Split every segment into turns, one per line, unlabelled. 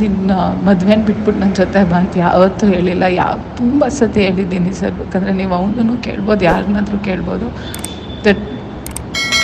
ನಿನ್ನ ಮದುವೆನ ಬಿಟ್ಬಿಟ್ಟು ನನ್ನ ಜೊತೆ ಬಾ ಅಂತ ಯಾವತ್ತೂ ಹೇಳಿಲ್ಲ. ಯಾವ ತುಂಬ ಸತಿ ಹೇಳಿದ್ದೀನಿ ಸರ್. ಬೇಕಂದರೆ ನೀವು ಅವನೂ ಕೇಳ್ಬೋದು, ಯಾರನ್ನಾದ್ರೂ ಕೇಳ್ಬೋದು. ದಟ್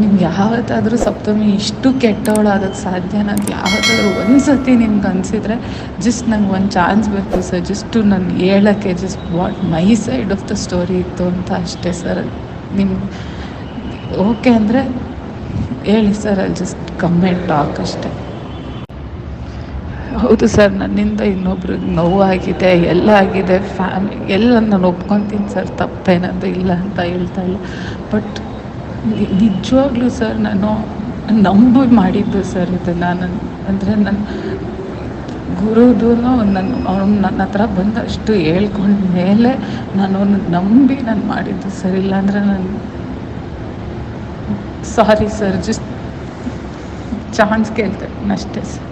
ನಿಮ್ಗೆ ಯಾವತ್ತಾದರೂ ಸಪ್ತಮಿ ಇಷ್ಟು ಕೆಟ್ಟವಳಾಗೋಕ್ಕೆ ಸಾಧ್ಯ? ಅನ್ನೋದು ಯಾವತ್ತಾದರೂ ಒಂದು ಸತಿ ನಿಮ್ಗೆ ಅನಿಸಿದ್ರೆ ಜಸ್ಟ್ ನಂಗೆ ಒಂದು ಚಾನ್ಸ್ ಬೇಕು ಸರ್ ಜಸ್ಟು ನಾನು ಹೇಳೋಕ್ಕೆ just what my side of the story ಇತ್ತು ಅಂತ ಅಷ್ಟೇ ಸರ್ ನಿಮ್ಮ ಓಕೆ ಅಂದರೆ ಹೇಳಿ ಸರ್ ಅಲ್ಲಿ ಜಸ್ಟ್ ಕಮೆಂಟ್ ಟಾಕ್ ಅಷ್ಟೇ. ಹೌದು ಸರ್ ನನ್ನಿಂದ ಇನ್ನೊಬ್ರಿಗೆ ನೋವಾಗಿದೆ, ಎಲ್ಲ ಆಗಿದೆ, ಫ್ಯಾಮಿ, ಎಲ್ಲ ನಾನು ಒಪ್ಕೊತೀನಿ ಸರ್ ತಪ್ಪೇನದು ಇಲ್ಲ ಅಂತ ಹೇಳ್ತಾ ಇಲ್ಲ. ಬಟ್ ನಿಜವಾಗ್ಲೂ ಸರ್, ನಾನು ನಂಬಿ ಮಾಡಿದ್ದು ಸರ್ ಇದು. ನಾನು ಅಂದರೆ ನನ್ನ ಗುರುದು ನನ್ನ ಅವ್ನು ನನ್ನ ಹತ್ರ ಬಂದಷ್ಟು ಹೇಳ್ಕೊಂಡ ಮೇಲೆ ನಾನು ಅವ್ನ ನಂಬಿ ನಾನು ಮಾಡಿದ್ದು ಸರ್. ಇಲ್ಲಾಂದರೆ ನಾನು ಸಾರಿ ಸರ್ ಜಸ್ಟ್ ಚಾನ್ಸ್ ಕೇಳ್ತೇನೆ ಅಷ್ಟೇ ಸರ್.